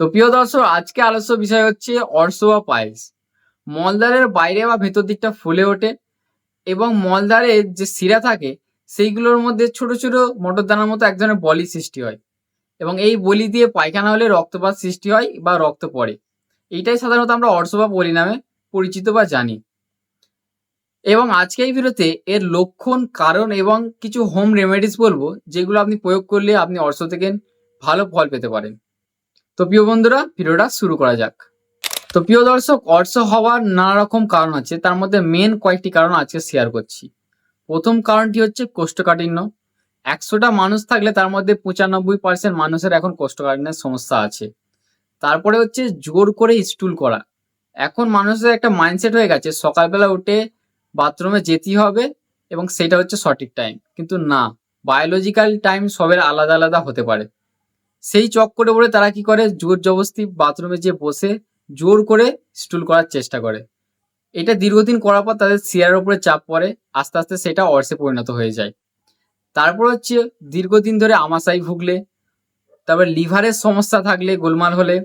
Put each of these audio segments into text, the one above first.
তো প্রিয় দর্শক, আজকে আলোচ্য বিষয় হচ্ছে অর্শ বা পাইলস। মলদ্বারের বাইরে বা ভেতর দিকটা ফুলে ওঠে এবং মলদ্বারের যে শিরা থাকে, সেইগুলোর মধ্যে ছোট ছোট মটর দানার মতো এক ধরনের বলি সৃষ্টি হয় এবং এই বলি দিয়ে পায়খানা হলে রক্তপাত সৃষ্টি হয় বা রক্ত পড়ে। এইটাই সাধারণত আমরা অর্শ বা বলি নামে পরিচিত বা জানি। এবং আজকে এই ভিডিওতে এর লক্ষণ, কারণ এবং কিছু হোম রেমেডিস বলব, যেগুলো আপনি প্রয়োগ করলে আপনি অর্শ থেকে ভালো ফল পেতে পারেন। তো প্রিয় বন্ধুরা, ভিডিওটা শুরু করা যাক। তো প্রিয় দর্শক অর্শ হওয়ার নানা রকম কারণ আছে, তার মধ্যে মেন কয়েকটি কারণ আজকে শেয়ার করছি। প্রথম কারণটি হচ্ছে কোষ্ঠকাঠিন্য। একশোটা মানুষ থাকলে তার মধ্যে পঁচানব্বই পার্সেন্ট মানুষের এখন কোষ্ঠকাঠিন্যের সমস্যা আছে। তারপরে হচ্ছে জোর করে স্টুল করা। এখন মানুষের একটা মাইন্ডসেট হয়ে গেছে, সকালবেলা উঠে বাথরুমে যেতেই হবে এবং সেটা হচ্ছে সঠিক টাইম কিন্তু না বায়োলজিক্যাল টাইম সবের আলাদা আলাদা হতে পারে। সেই চক্করে পড়ে তারা কি করে? জোর জবস্তি বাথরুমে যে বসে জোর করে স্টুল করার চেষ্টা করে। এটা দীর্ঘদিন করার পর তাদের সিয়ার উপরে চাপ পড়ে, আস্তে আস্তে সেটা অর্সে পরিণত হয়ে যায়। তারপর হচ্ছে দীর্ঘদিন ধরে আমাশাই ভুগলে, তারপর লিভারের সমস্যা থাকলে, গোলমাল হলে,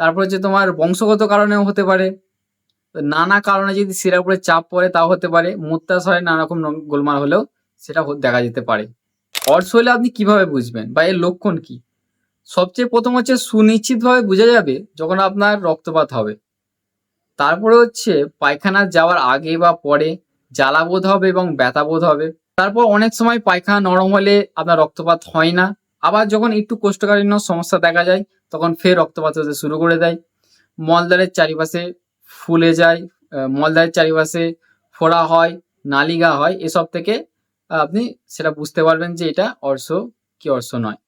তারপর হচ্ছে তোমার বংশগত কারণেও হতে পারে, নানা কারণে যদি শিরার উপরে চাপ পড়ে তাও হতে পারে মূত্রাশয়ে নানা রকম গোলমাল হলেও সেটা দেখা যেতে পারে। অর্স হলে আপনি কীভাবে বুঝবেন বা এর লক্ষণ কি? সবচেয়ে প্রথম হচ্ছে সুনিশ্চিতভাবে বোঝা যাবে যখন আপনার রক্তপাত হবে। তারপরে হচ্ছে পায়খানা যাওয়ার আগে বা পরে জ্বালা বোধ হবে এবং ব্যথা বোধ হবে। তারপর অনেক সময় পায়খানা নরম হলে আপনার রক্তপাত হয় না। আবার যখন একটু কোষ্ঠকাঠিন্য সমস্যা দেখা যায় তখন ফের রক্তপাত হতে শুরু করে দেয়। মলদ্বারের চারিপাশে ফুলে যায় আহ, মলদ্বারের চারিপাশে ফোড়া হয় নালিগা হয় এসব থেকে আপনি সেটা বুঝতে পারবেন যে এটা অর্শ কি অর্শ নয়।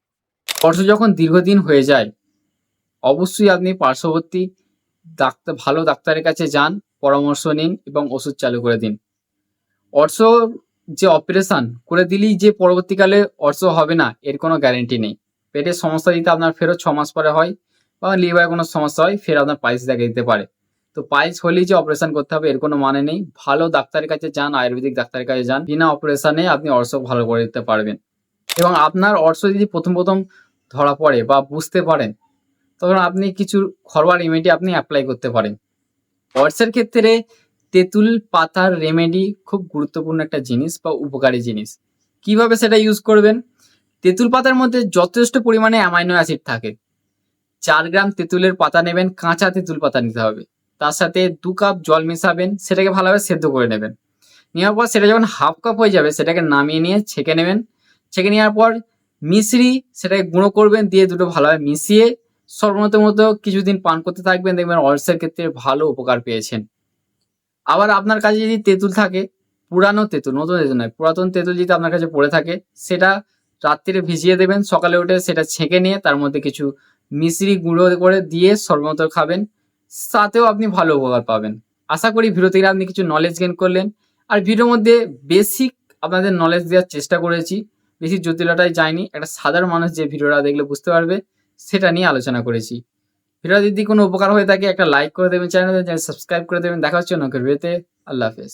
অর্শ যখন দীর্ঘদিন হয়ে যায়, অবশ্যই আপনি পার্শ্ববর্তী ডাক্তার, ভালো ডাক্তারের কাছে যান, পরামর্শ নিন এবং ওষুধ চালু করে দিন। অর্শ যে অপারেশন করে দিলেই যে পরবর্তীকালে অর্শ হবে না, এর কোনো গ্যারেন্টি নেই। পেটের সমস্যা যদি আপনার ফেরত ছ মাস পরে হয় বা লিভারে কোনো সমস্যা হয়, ফের আপনার পাইলস দেখা দিতে পারে। তো পাইলস হলেই যে অপারেশন করতে হবে, এর কোনো মানে নেই। ভালো ডাক্তারের কাছে যান, আয়ুর্বেদিক ডাক্তারের কাছে যান, বিনা অপারেশনে আপনি অর্শ ভালো করে দিতে পারবেন। এবং আপনার অর্শ যদি প্রথম প্রথম ধরা পড়ে বা বুঝতে পারেন, তখন আপনি কিছু ঘরোয়া রেমেডি আপনি অ্যাপ্লাই করতে পারেন। অর্সের ক্ষেত্রে তেঁতুল পাতার রেমেডি খুব গুরুত্বপূর্ণ একটা জিনিস বা উপকারী জিনিস। কীভাবে সেটা ইউজ করবেন? তেঁতুল পাতার মধ্যে যথেষ্ট পরিমাণে অ্যামাইনো অ্যাসিড থাকে। চার গ্রাম তেঁতুলের পাতা নেবেন, কাঁচা তেঁতুল পাতা নিতে হবে। তার সাথে দু কাপ জল মেশাবেন, সেটাকে ভালোভাবে সেদ্ধ করে নেবেন। নেওয়ার পর সেটা যখন হাফ কাপ হয়ে যাবে, সেটাকে নামিয়ে নিয়ে ছেঁকে নেবেন। ছেঁকে নেওয়ার পর মিশ্রি সেটাকে গুঁড়ো করবেন, দিয়ে দুটো ভালোভাবে মিশিয়ে সর্বমত মতো কিছুদিন পান করতে থাকবেন। দেখবেন অর্সের ক্ষেত্রে ভালো উপকার পেয়েছেন। আবার আপনার কাছে যদি তেঁতুল থাকে, পুরানো তেঁতুল, নতুন তেঁতুল নয়, পুরাতন তেঁতুল যদি আপনার কাছে পড়ে থাকে, সেটা রাত্রিরে ভিজিয়ে দেবেন, সকালে উঠে সেটা ছেঁকে নিয়ে তার মধ্যে কিছু মিশ্রি গুঁড়ো করে দিয়ে সর্বমত খাবেন। তাতেও আপনি ভালো উপকার পাবেন। আশা করি ভিডিও থেকে আপনি কিছু নলেজ গেন করলেন। আর ভিডিওর মধ্যে বেসিক আপনাদের নলেজ দেওয়ার চেষ্টা করেছি। বেশি জটিলতায় যায়নি। একটা সাধারণ মানুষ যে ভিডিওটা দেখলে বুঝতে পারবে, সেটা নিয়ে আলোচনা করেছি। ভিডিও যদি কোনো উপকার হয়ে থাকে, একটা লাইক করে দেবেন চ্যানেলে সাবস্ক্রাইব করে দেবেন। দেখা হচ্ছে নকের ভিডিওতে। আল্লাহ হাফেজ।